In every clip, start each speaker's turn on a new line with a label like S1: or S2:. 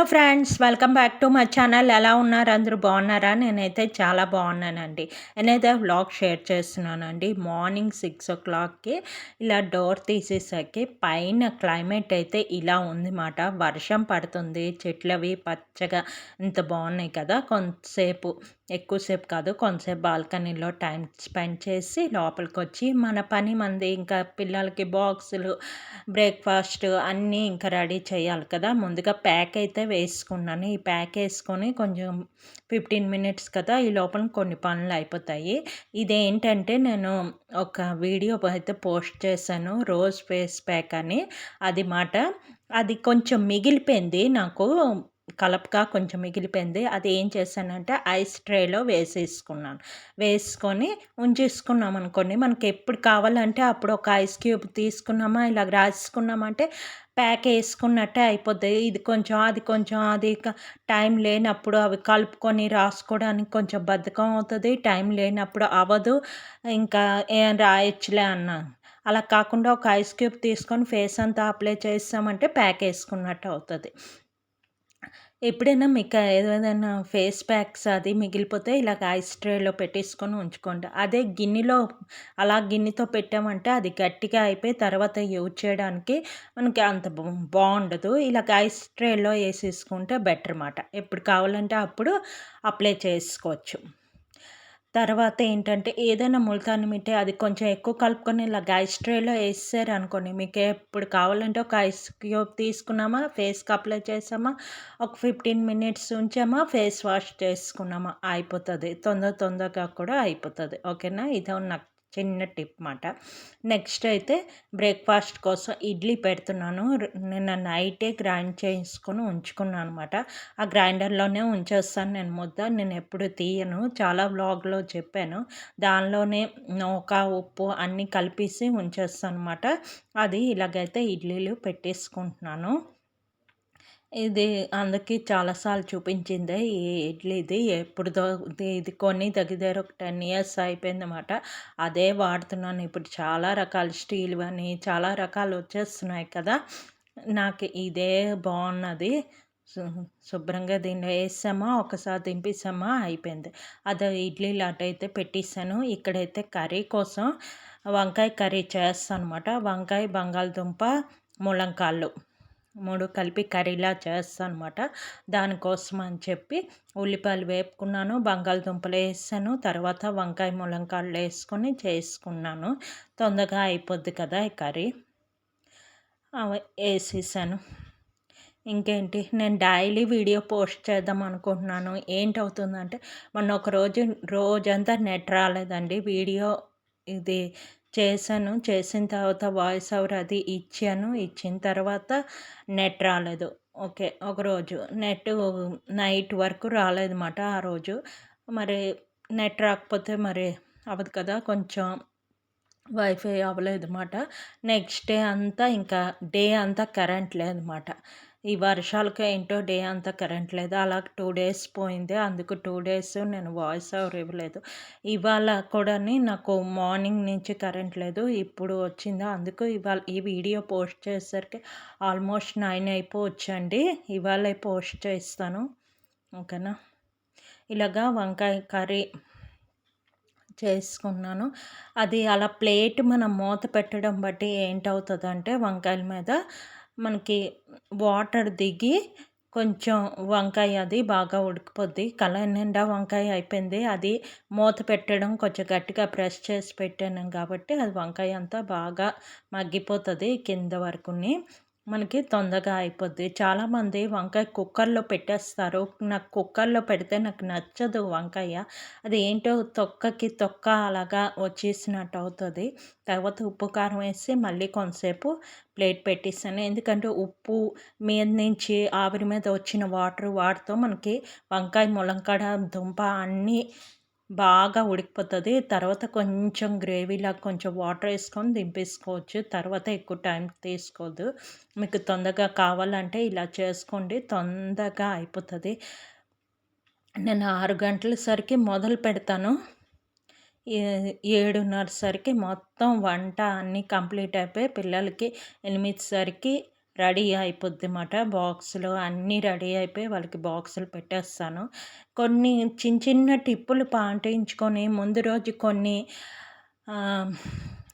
S1: Hello friends welcome back to my channel ఎలా ఉన్నారు? అందరూ బాగున్నారా? నేనైతే చాలా బాగున్నానండి. నేనైతే వ్లాగ్ షేర్ చేస్తున్నానండి. మార్నింగ్ సిక్స్ ఓ క్లాక్కి ఇలా డోర్ తీసేసరికి పైన క్లైమేట్ అయితే ఇలా ఉంది మాట వర్షం పడుతుంది. చెట్లవి పచ్చగా ఇంత బాగున్నాయి కదా. కొంతసేపు ఎక్కువసేపు కాదు కొంతసేపు బాల్కనీలో టైం స్పెండ్ చేసి లోపలికి వచ్చి మన పని మంది ఇంకా పిల్లలకి బాక్సులు బ్రేక్ఫాస్ట్ అన్నీ ఇంకా రెడీ చేయాలి కదా. ముందుగా ప్యాక్ అయితే వేసుకున్నాను. ఈ ప్యాక్ వేసుకొని కొంచెం ఫిఫ్టీన్ మినిట్స్ కదా ఈ లోపల కొన్ని పనులు అయిపోతాయి. ఇదేంటంటే నేను ఒక వీడియో అయితే పోస్ట్ చేశాను రోజ్ ఫేస్ ప్యాక్ అని. అది మాట అది కొంచెం మిగిలిపోయింది నాకు. కలపగా కొంచెం మిగిలిపోయింది. అది ఏం చేశానంటే ఐస్ ట్రేలో వేసేసుకున్నాను. వేసుకొని ఉంచేసుకున్నాం అనుకోండి మనకి ఎప్పుడు కావాలంటే అప్పుడు ఒక ఐస్ క్యూబ్ తీసుకున్నామా ఇలా రాసుకున్నామంటే ప్యాక్ వేసుకున్నట్టే అయిపోద్ది. ఇది కొంచెం అది కొంచెం అది టైం లేనప్పుడు అవి కలుపుకొని రాసుకోవడానికి కొంచెం బద్ధకం అవుతుంది. టైం లేనప్పుడు అవ్వదు. ఇంకా ఏం రాయొచ్చులే అన్నాను అలా కాకుండా ఒక ఐస్ క్యూబ్ తీసుకొని ఫేస్ అంతా అప్లై చేస్తామంటే ప్యాక్ వేసుకున్నట్టు అవుతుంది. ఎప్పుడైనా మీకు ఏదైనా ఫేస్ ప్యాక్స్ అది మిగిలిపోతే ఇలాగ ఐస్ ట్రేలో పెట్టేసుకొని ఉంచుకోండి. అదే గిన్నెలో అలా గిన్నెతో పెట్టామంటే అది గట్టిగా అయిపోయి తర్వాత యూజ్ చేయడానికి మనకి అంత బాగుండదు. ఇలాగ ఐస్ ట్రేలో వేసేసుకుంటే బెటర్ అన్నమాట. ఎప్పుడు కావాలంటే అప్పుడు అప్లై చేసుకోవచ్చు. తర్వాత ఏంటంటే ఏదైనా ముల్తాని మిట్టే అది కొంచెం ఎక్కువ కలుపుకొని ఇలా ఐస్ ట్రేలో వేసారు అనుకోండి. మీకు ఎప్పుడు కావాలంటే ఒక ఐస్ క్యూబ్ తీసుకున్నామా ఫేస్కి అప్లై చేసామా ఒక ఫిఫ్టీన్ మినిట్స్ ఉంచామా ఫేస్ వాష్ చేసుకున్నామా అయిపోతుంది. తొందర తొందరగా కూడా అయిపోతుంది. ఓకేనా? ఇదే నాకు చిన్న టిప్ మాట. నెక్స్ట్ అయితే బ్రేక్ఫాస్ట్ కోసం ఇడ్లీ పెడుతున్నాను. నిన్న నైటే గ్రైండ్ చేసుకొని ఉంచుకున్నాను అనమాట ఆ గ్రైండర్లోనే ఉంచేస్తాను నేను ముద్ద. నేను ఎప్పుడు తీయను. చాలా వ్లాగ్లో చెప్పాను. దానిలోనే నూక ఉప్పు అన్నీ కలిపేసి ఉంచేస్తాను అనమాట అది ఇలాగైతే ఇడ్లీలు పెట్టేసుకుంటున్నాను. ఇది అందరికీ చాలాసార్లు చూపించిందే ఈ ఇడ్లీది ఎప్పుడు ఇది కొన్ని దగ్గర ఒక టెన్ ఇయర్స్ అయిపోయిందన్నమాట. అదే వాడుతున్నాను. ఇప్పుడు చాలా రకాల స్టీల్ అని చాలా రకాలు వచ్చేస్తున్నాయి కదా. నాకు ఇదే బాగున్నది. శుభ్రంగా దీన్ని వేసామా? ఒకసారి దింపేసామా? అయిపోయింది. అదే ఇడ్లీ లాట్ అయితే పెట్టేసాను. ఇక్కడైతే కర్రీ కోసం వంకాయ కర్రీ చేస్తాను అనమాట వంకాయ బంగాళదుంప ములంకాళ్ళు మూడు కలిపి కర్రీలా చేస్తాను అనమాట దానికోసం అని చెప్పి ఉల్లిపాయలు వేపుకున్నాను బంగాళదుంపలు వేసాను తర్వాత వంకాయ ములంకాయలు వేసుకొని చేసుకున్నాను. తొందరగా అయిపోద్ది కదా ఈ కర్రీ. వేసేసాను. ఇంకేంటి? నేను డైలీ వీడియో పోస్ట్ చేద్దాం అనుకుంటున్నాను. ఏంటవుతుందంటే మొన్న ఒక రోజు రోజంతా నెట్ రాలేదండి. వీడియో ఇది చేశాను. చేసిన తర్వాత వాయిస్ ఓవర్ అది ఇచ్చాను. ఇచ్చిన తర్వాత నెట్ రాలేదు. ఓకే ఒకరోజు నెట్ నైట్ వరకు రాలేదన్నమాట ఆ రోజు. మరి నెట్ రాకపోతే మరి అవ్వదు కదా కొంచెం వైఫై అవ్వలేదు అన్నమాట నెక్స్ట్ డే అంతా ఇంకా డే అంతా కరెంట్ లేదన్నమాట. ఈ వర్షాలకి ఏంటో డే అంతా కరెంట్ లేదు. అలా టూ డేస్ పోయింది. అందుకు టూ డేస్ నేను వాయిస్ ఓవర్ ఇవ్వలేదు. ఇవాళ కూడా నాకు మార్నింగ్ నుంచి కరెంట్ లేదు. ఇప్పుడు వచ్చింది. అందుకు ఇవాళ ఈ వీడియో పోస్ట్ చేసేసరికి ఆల్మోస్ట్ నైన్ అయిపోవచ్చండి. ఇవాళ పోస్ట్ చేస్తాను. ఓకేనా? ఇలాగా వంకాయ కర్రీ చేసుకున్నాను. అది అలా ప్లేట్ మనం మూత పెట్టడం బట్టి ఏంటవుతుందంటే వంకాయల మీద మనకి వాటర్ దిగి కొంచెం వంకాయ అది బాగా ఉడికిపోద్ది. కళ నిండా వంకాయ అయిపోయింది. అది మూత పెట్టడం కొంచెం గట్టిగా ప్రెస్ చేసి పెట్టాను కాబట్టి అది వంకాయ అంతా బాగా మగ్గిపోతుంది కింద వరకుని. మనకి తొందరగా అయిపోద్ది. చాలామంది వంకాయ కుక్కర్లో పెట్టేస్తారు. నాకు కుక్కర్లో పెడితే నాకు నచ్చదు వంకాయ. అది ఏంటో తొక్కకి తొక్క అలాగా వచ్చేసినట్టు అవుతుంది. తర్వాత ఉప్పు కారం వేసి మళ్ళీ కొంతసేపు ప్లేట్ పెట్టిస్తాను. ఎందుకంటే ఉప్పు మీద నుంచి ఆవిరి మీద వచ్చిన వాటర్ వాటితో మనకి వంకాయ ములంకడ దుంప అన్నీ బాగా ఉడికిపోతుంది. తర్వాత కొంచెం గ్రేవీలా కొంచెం వాటర్ వేసుకొని దింపేసుకోవచ్చు. తర్వాత ఎక్కువ టైం తీసుకోదు. మీకు తొందరగా కావాలంటే ఇలా చేసుకోండి. తొందరగా అయిపోతుంది. నేను ఆరు గంటల సరికి మొదలు పెడతాను. ఏడున్నర సరికి మొత్తం వంట అన్నీ కంప్లీట్ అయిపోయి పిల్లలకి ఎనిమిది సరికి రెడీ అయిపోద్ది అన్నమాట. బాక్స్లో అన్నీ రెడీ అయిపోయి వాళ్ళకి బాక్సులు పెట్టేస్తాను. కొన్ని చిన్న చిన్న టిప్పులు పాటించుకొని ముందు రోజు కొన్ని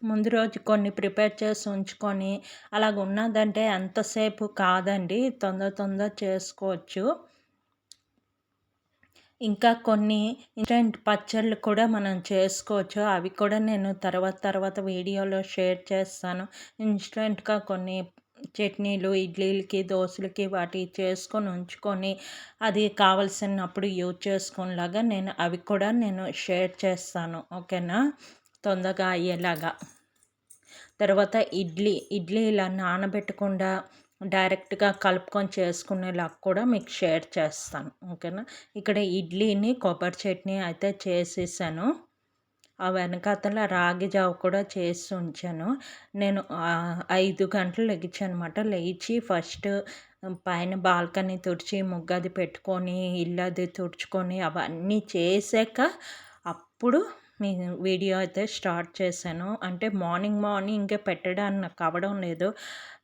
S1: ముందు రోజు కొన్ని ప్రిపేర్ చేసి ఉంచుకొని అలాగ ఉన్నదంటే ఎంతసేపు కాదండి తొందర తొందర చేసుకోవచ్చు. ఇంకా కొన్ని ఇన్స్టెంట్ పచ్చళ్ళు కూడా మనం చేసుకోవచ్చు. అవి కూడా నేను తర్వాత తర్వాత వీడియోలో షేర్ చేస్తాను. ఇన్స్టెంట్గా కొన్ని చట్నీలు ఇడ్లీలకి దోశలకి వాటి చేసుకొని ఉంచుకొని అది కావలసినప్పుడు యూజ్ చేసుకునేలాగా నేను అవి కూడా నేను షేర్ చేస్తాను. ఓకేనా? తొందరగా అయ్యేలాగా. తర్వాత ఇడ్లీ ఇడ్లీ ఇలా నానబెట్టకుండా డైరెక్ట్గా కలుపుకొని చేసుకునేలాగా కూడా మీకు షేర్ చేస్తాను. ఓకేనా? ఇక్కడ ఇడ్లీని కొబ్బరి చట్నీ అయితే చేసేసాను. ఆ వెనకాతల రాగి జావ కూడా చేసి ఉంచాను. నేను ఐదు గంటలు లెగించాను అనమాట లేచి ఫస్ట్ పైన బాల్కనీ తుడిచి ముగ్గది పెట్టుకొని ఇల్లది తుడుచుకొని అవన్నీ చేసాక అప్పుడు మీ వీడియో అయితే స్టార్ట్ చేశాను. అంటే మార్నింగ్ మార్నింగే పెట్టడానికి నాకు అవ్వడం లేదు.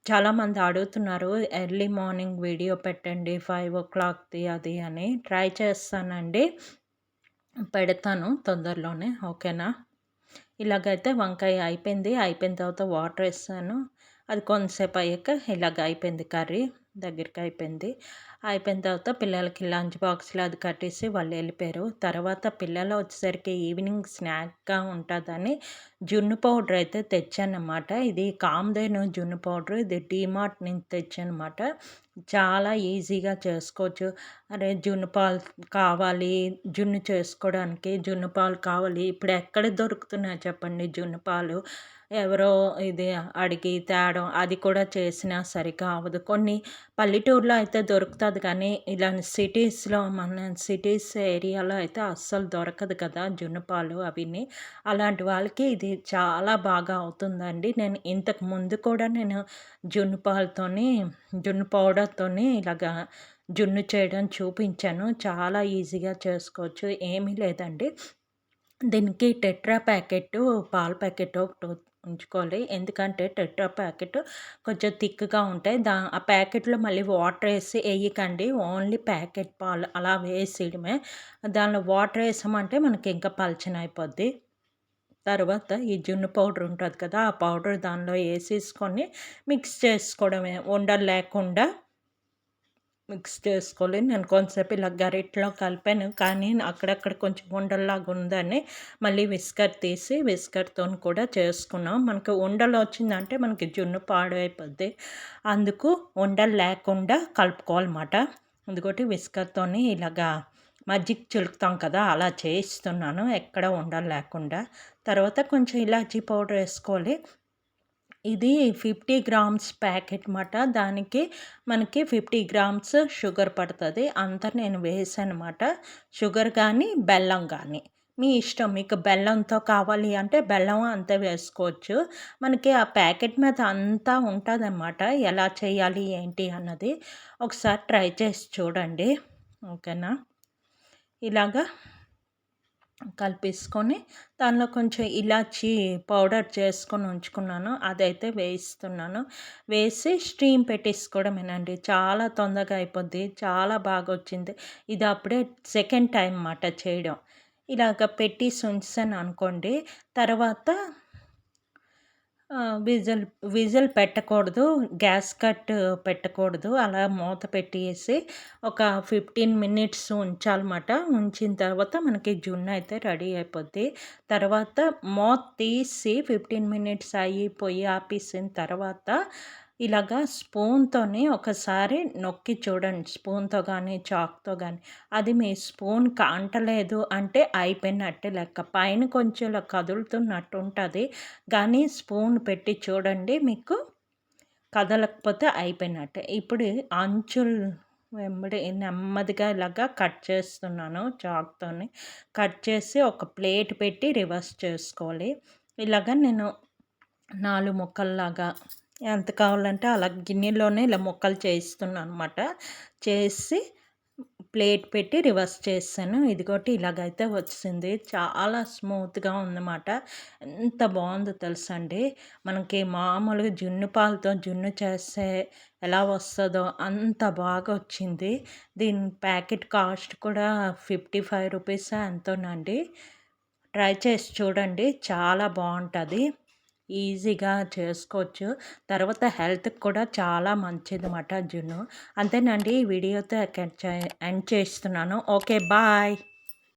S1: చాలామంది అడుగుతున్నారు ఎర్లీ మార్నింగ్ వీడియో పెట్టండి ఫైవ్ ఓ క్లాక్ది అది అని. ట్రై చేస్తానండి. పెడతాను తొందరలోనే ఓకేనా? ఇలాగైతే వంకాయ అయిపోయింది. అయిపోయిన తర్వాత వాటర్ వేస్తాను. అది కొంతసేపు అయ్యాక ఇలాగ అయిపోయింది కర్రీ. దగ్గరికి అయిపోయింది. అయిపోయిన తర్వాత పిల్లలకి లంచ్ బాక్స్లో అది కట్టేసి వాళ్ళు వెళ్ళిపోయారు. తర్వాత పిల్లలు వచ్చేసరికి ఈవినింగ్ స్నాక్గా ఉంటుందని జున్ను పౌడర్ అయితే తెచ్చానమాట ఇది కామ్దేను జున్ను పౌడర్. ఇది డీమార్ట్ నుంచి తెచ్చానమాట చాలా ఈజీగా చేసుకోవచ్చు. అరే జున్ను పాలు కావాలి జున్ను చేసుకోవడానికి జున్ను పాలు కావాలి. ఇప్పుడు ఎక్కడ దొరుకుతున్నాయి చెప్పండి జున్ను పాలు? ఎవరో ఇది అడిగి తేడం అది కూడా చేసినా సరిగా అవ్వదు. కొన్ని పల్లెటూరులో అయితే దొరుకుతుంది కానీ ఇలాంటి సిటీస్లో మన సిటీస్ ఏరియాలో అయితే అస్సలు దొరకదు కదా జున్నుపాలు అవిని అలాంటి వాళ్ళకి ఇది చాలా బాగా అవుతుందండి. నేను ఇంతకు ముందు కూడా నేను జున్ను పాలతోని జున్ను పౌడర్తోని ఇలాగా జున్ను చేయడం చూపించాను. చాలా ఈజీగా చేసుకోవచ్చు. ఏమీ లేదండి. దీనికి టెట్రా ప్యాకెట్ పాల ప్యాకెట్ ఒకటి ఉంచుకోవాలి. ఎందుకంటే టెట్రా ప్యాకెట్ కొంచెం థిక్గా ఉంటాయి. దా ఆ ప్యాకెట్లో మళ్ళీ వాటర్ వేసి వేయకండి. ఓన్లీ ప్యాకెట్ పాలు అలా వేసేయడమే. దానిలో వాటర్ వేసామంటే మనకి ఇంకా పలచన అయిపోద్ది. తర్వాత ఈ జున్ను పౌడర్ ఉంటుంది కదా ఆ పౌడర్ దానిలో వేసేసుకొని మిక్స్ చేసుకోవడమే. ఉండలు లేకుండా మిక్స్ చేసుకోవాలి నేను కొంతసేపు ఇలా గరిట్లో కలిపాను. కానీ అక్కడక్కడ కొంచెం ఉండల్లాగా ఉందని మళ్ళీ విస్కర్ తీసి విస్కర్తో కూడా చేసుకున్నాం. మనకు ఉండలు వచ్చిందంటే మనకి జున్ను పాడైపోద్ది. అందుకు ఉండలు లేకుండా కలుపుకోవాలన్నమాట. అందుకోటి విస్కర్తో ఇలాగా మజ్జిగ చిలుకుతాం కదా అలా చేయిస్తున్నాను. ఎక్కడ ఉండలు లేకుండా. తర్వాత కొంచెం ఇలాచీ పౌడర్ వేసుకోవాలి. ఇది ఫిఫ్టీ గ్రామ్స్ ప్యాకెట్ మాట. దానికి మనకి ఫిఫ్టీ గ్రామ్స్ షుగర్ పడుతుంది. అంతా నేను వేసానమాట షుగర్ కానీ బెల్లం కానీ మీ ఇష్టం. మీకు బెల్లంతో కావాలి అంటే బెల్లం అంతా వేసుకోవచ్చు. మనకి ఆ ప్యాకెట్ మీద అంతా ఉంటుందన్నమాట. ఎలా చేయాలి ఏంటి అన్నది ఒకసారి ట్రై చేసి చూడండి. ఓకేనా? ఇలాగా కలిపేసుకొని దానిలో కొంచెం ఇలాచి పౌడర్ చేసుకొని ఉంచుకున్నాను. అదైతే వేయిస్తున్నాను. వేసి స్టీమ్ పెట్టేసుకోవడమేనండి. చాలా తొందరగా అయిపోద్ది. చాలా బాగా వచ్చింది ఇది అప్పుడే సెకండ్ టైం మాట చేయడం. ఇలాగ పెట్టి ఉంచాను అనుకోండి. తర్వాత విజిల్ విజిల్ పెట్టకూడదు గ్యాస్ కట్ పెట్టకూడదు. అలా మూత పెట్టేసి ఒక ఫిఫ్టీన్ మినిట్స్ ఉంచాలన్నమాట. ఉంచిన తర్వాత మనకి జున్ను అయితే రెడీ అయిపోద్ది. తర్వాత మూత తీసి ఫిఫ్టీన్ మినిట్స్ అయిపోయి పొయ్యి ఆపేసిన తర్వాత ఇలాగా స్పూన్తోని ఒకసారి నొక్కి చూడండి. స్పూన్తో కానీ చాక్తో కానీ అది మీ స్పూన్ కాంటలేదు అంటే అయిపోయినట్టే లెక్క. పైన కొంచెం ఇలా కదులుతున్నట్టు ఉంటుంది. కానీ స్పూన్ పెట్టి చూడండి మీకు కదలకపోతే అయిపోయినట్టే. ఇప్పుడు అంచులు వెంబడి నెమ్మదిగా ఇలాగా కట్ చేస్తున్నాను చాక్తోని. కట్ చేసి ఒక ప్లేట్ పెట్టి రివర్స్ చేసుకోవాలి. ఇలాగ నేను నాలుగు ముక్కల్లాగా ఎంత కావాలంటే అలా గిన్నెలోనే ఇలా ముక్కలు చేయిస్తున్నాను అనమాట చేసి ప్లేట్ పెట్టి రివర్స్ చేశాను. ఇదిగోటి ఇలాగైతే వచ్చింది. చాలా స్మూత్గా ఉందన్నమాట. ఎంత బాగుందో తెలుసండి. మనకి మామూలుగా జున్ను పాలతో జున్ను చేస్తే ఎలా వస్తుందో అంత బాగా వచ్చింది. దీని ప్యాకెట్ కాస్ట్ కూడా ఫిఫ్టీ ఫైవ్ రూపీస్ ఎంతోనండి. ట్రై చేసి చూడండి. చాలా బాగుంటుంది. ఈజీగా చేసుకోవచ్చు. తర్వాత హెల్త్కి కూడా చాలా మంచిది మాట జున్ను. అంతేనండి. ఈ వీడియోతో ఎండ్ చేస్తున్నాను. Okay bye.